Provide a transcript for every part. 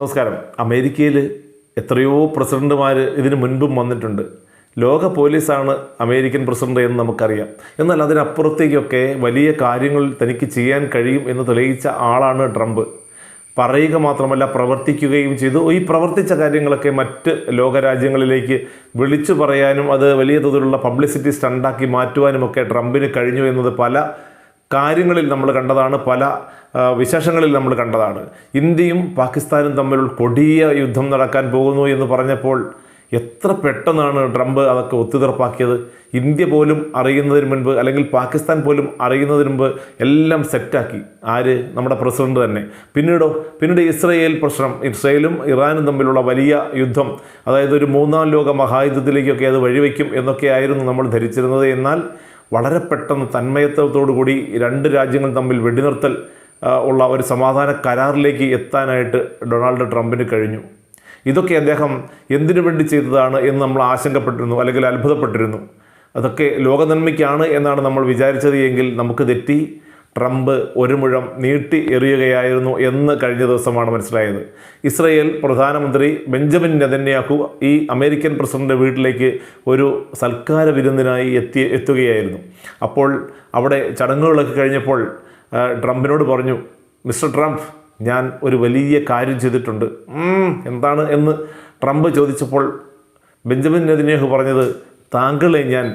നമസ്കാരം. അമേരിക്കയിൽ എത്രയോ പ്രസിഡന്റുമാർ ഇതിനു മുൻപും വന്നിട്ടുണ്ട്. ലോക പോലീസാണ് അമേരിക്കൻ പ്രസിഡന്റ് എന്ന് നമുക്കറിയാം. എന്നാൽ അതിനപ്പുറത്തേക്കൊക്കെ വലിയ കാര്യങ്ങൾ തനിക്ക് ചെയ്യാൻ കഴിയും എന്ന് തെളിയിച്ച ആളാണ് ട്രംപ്. പറയുക മാത്രമല്ല പ്രവർത്തിക്കുകയും ചെയ്തു. ഈ പ്രവർത്തിച്ച കാര്യങ്ങളൊക്കെ മറ്റ് ലോകരാജ്യങ്ങളിലേക്ക് വിളിച്ചു പറയാനും അത് വലിയ തോതിലുള്ള പബ്ലിസിറ്റി സ്റ്റണ്ടാക്കി മാറ്റുവാനുമൊക്കെ ട്രംപിന് കഴിഞ്ഞു എന്നത് പല കാര്യങ്ങളിൽ നമ്മൾ കണ്ടതാണ് പല വിശേഷങ്ങളിൽ നമ്മൾ കണ്ടതാണ്. ഇന്ത്യയും പാകിസ്ഥാനും തമ്മിലുള്ള കൊടിയ യുദ്ധം നടക്കാൻ പോകുന്നു എന്ന് പറഞ്ഞപ്പോൾ എത്ര പെട്ടെന്നാണ് ട്രംപ് അതൊക്കെ ഒത്തുതീർപ്പാക്കിയത്? ഇന്ത്യ പോലും അറിയുന്നതിന് മുൻപ് അല്ലെങ്കിൽ പാകിസ്ഥാൻ പോലും അറിയുന്നതിന് മുൻപ് എല്ലാം സെറ്റാക്കി. ആര്? നമ്മുടെ പ്രസിഡന്റ് തന്നെ. പിന്നീടോ പിന്നീട് ഇസ്രയേൽ പ്രശ്നം. ഇസ്രയേലും ഇറാനും തമ്മിലുള്ള വലിയ യുദ്ധം. അതായത് ഒരു മൂന്നാം ലോക മഹായുദ്ധത്തിലേക്കൊക്കെ അത് വഴിവെക്കും എന്നൊക്കെയായിരുന്നു നമ്മൾ ധരിച്ചിരുന്നത്. എന്നാൽ വളരെ പെട്ടെന്ന് തന്മയത്വത്തോടു കൂടി രണ്ട് രാജ്യങ്ങൾ തമ്മിൽ വെടിനിർത്തൽ ഉള്ള ഒരു സമാധാന കരാറിലേക്ക് എത്താനായിട്ട് ഡൊണാൾഡ് ട്രംപിന് കഴിഞ്ഞു. ഇതൊക്കെ അദ്ദേഹം എന്തിനു വേണ്ടി ചെയ്തതാണ് എന്ന് നമ്മൾ ആശങ്കപ്പെട്ടിരുന്നു അല്ലെങ്കിൽ അത്ഭുതപ്പെട്ടിരുന്നു. അതൊക്കെ ലോകനന്മയ്ക്കാണ് എന്നാണ് നമ്മൾ വിചാരിച്ചത് എങ്കിൽ നമുക്ക് തെറ്റി. ട്രംപ് ഒരു മുഴം നീട്ടി എറിയുകയായിരുന്നു എന്ന് കഴിഞ്ഞ ദിവസമാണ് മനസ്സിലായത്. ഇസ്രയേൽ പ്രധാനമന്ത്രി ബെഞ്ചമിൻ നെതന്യാഹു ഈ അമേരിക്കൻ പ്രസിഡന്റ് വീട്ടിലേക്ക് ഒരു സൽക്കാര വിരുന്നിനായി എത്തി എത്തുകയായിരുന്നു. അപ്പോൾ അവിടെ ചടങ്ങുകളൊക്കെ കഴിഞ്ഞപ്പോൾ ട്രംപിനോട് പറഞ്ഞു മിസ്റ്റർ ട്രംപ് ഞാൻ ഒരു വലിയ കാര്യം ചെയ്തിട്ടുണ്ട്. എന്താണ് എന്ന്? ട്രംപ് ചോദിച്ചപ്പോൾ ബെഞ്ചമിൻ നെതന്യാഹു പറഞ്ഞത് താങ്കളെ ഞാൻ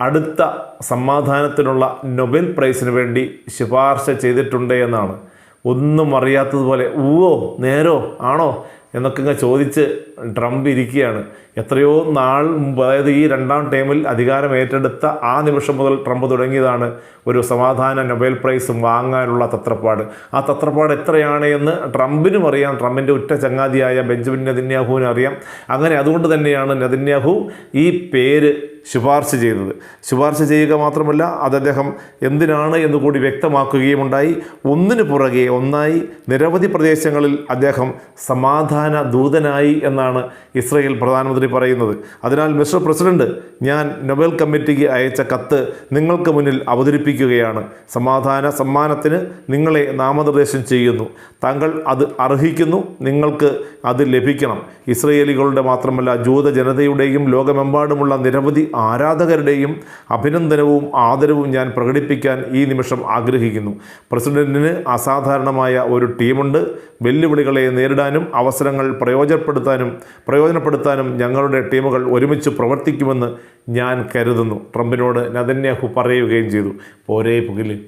അടുത്ത സമാധാനത്തിനുള്ള നൊബേൽ പ്രൈസിന് വേണ്ടി ശുപാർശ ചെയ്തിട്ടുണ്ട് എന്നാണ്. ഒന്നും അറിയാത്തതുപോലെ ഊവോ നേരോ ആണോ? എന്നൊക്കെ ഇങ്ങനെ ചോദിച്ച് ട്രംപ് ഇരിക്കുകയാണ്. എത്രയോ നാൾ മുമ്പ് അതായത് ഈ രണ്ടാം ടൈമിൽ അധികാരം ഏറ്റെടുത്ത ആ നിമിഷം മുതൽ ട്രംപ് തുടങ്ങിയതാണ് ഒരു സമാധാന നൊബേൽ പ്രൈസും വാങ്ങാനുള്ള തത്രപ്പാട്. ആ തത്രപ്പാട് എത്രയാണ് എന്ന് ട്രംപിനും അറിയാം. ട്രംപിന്റെ ഉറ്റ ചങ്ങാതിയായ ബെഞ്ചമിൻ നെതിന്യാഹുവിനും അറിയാം. അങ്ങനെ അതുകൊണ്ട് തന്നെയാണ് നെതിന്യാഹു ഈ പേര് ശുപാർശ ചെയ്തത് ശുപാർശ ചെയ്യുക മാത്രമല്ല അത് അദ്ദേഹം എന്തിനാണ് എന്ന് കൂടി വ്യക്തമാക്കുകയും ഉണ്ടായി ഒന്നിനു പുറകെ ഒന്നായി നിരവധി പ്രദേശങ്ങളിൽ അദ്ദേഹം സമാധാന ദൂതനായി എന്നാണ് ഇസ്രയേൽ പ്രധാനമന്ത്രി പറയുന്നത്. അതിനാൽ മിസ്റ്റർ പ്രസിഡന്റ് ഞാൻ നൊബേൽ കമ്മിറ്റിക്ക് അയച്ച കത്ത് നിങ്ങൾക്ക് മുന്നിൽ അവതരിപ്പിക്കുകയാണ്. സമാധാന സമ്മാനത്തിന് നിങ്ങളെ നാമനിർദ്ദേശം ചെയ്യുന്നു. താങ്കൾ അത് അർഹിക്കുന്നു നിങ്ങൾക്ക് അത് ലഭിക്കണം. ഇസ്രയേലികളുടെ മാത്രമല്ല ജൂത ജനതയുടെയും ലോകമെമ്പാടുമുള്ള നിരവധി ആരാധകരുടെയും അഭിനന്ദനവും ആദരവും ഞാൻ പ്രകടിപ്പിക്കാൻ ഈ നിമിഷം ആഗ്രഹിക്കുന്നു. പ്രസിഡന്റിന് അസാധാരണമായ ഒരു ടീമുണ്ട്. വെല്ലുവിളികളെ നേരിടാനും അവസരങ്ങൾ പ്രയോജനപ്പെടുത്താനും പ്രയോജനപ്പെടുത്താനും ഞങ്ങളുടെ ടീമുകൾ ഒരുമിച്ച് പ്രവർത്തിക്കുമെന്ന് ഞാൻ കരുതുന്നു. ട്രംപിനോട് നതന്യാഹു പറയുകയും ചെയ്തു. പോരേ പുകിൽ.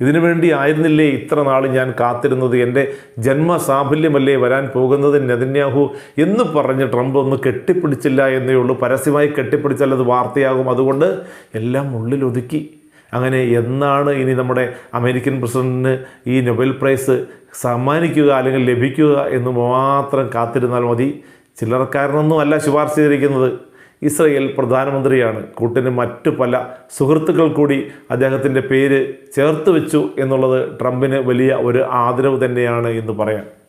ഇതിനു വേണ്ടി ആയിരുന്നില്ലേ ഇത്ര നാൾ ഞാൻ കാത്തിരുന്നത്? എന്റെ ജന്മസാഫല്യമല്ലേ വരാൻ പോകുന്നത് നെതന്യാഹു? എന്ന് പറഞ്ഞ് ട്രംപ് ഒന്ന് കെട്ടിപ്പിടിച്ചില്ല എന്നേ ഉള്ളൂ. പരസ്യമായി കെട്ടിപ്പിടിച്ചാൽ അത് വാർത്തയാകും. അതുകൊണ്ട് എല്ലാം ഉള്ളിലൊതുക്കി അങ്ങനെ എന്നാണ് ഇനി നമ്മുടെ അമേരിക്കൻ പ്രസിഡന്റിന് ഈ നൊബേൽ പ്രൈസ് സമ്മാനിക്കുക അല്ലെങ്കിൽ ലഭിക്കുക എന്ന് മാത്രം കാത്തിരുന്നാൽ മതി. ചില്ലറക്കാരനൊന്നും അല്ല ശുപാർശ ചെയ്തിരിക്കുന്നത്. ഇസ്രയേൽ പ്രധാനമന്ത്രിയാണ്. കൂട്ടിന് മറ്റു പല സുഹൃത്തുക്കൾ കൂടി അദ്ദേഹത്തിന്റെ പേര് ചേർത്ത് വെച്ചു എന്നുള്ളത് ട്രംപിന് വലിയ ഒരു ആദരവ് തന്നെയാണ് എന്ന് പറയാം.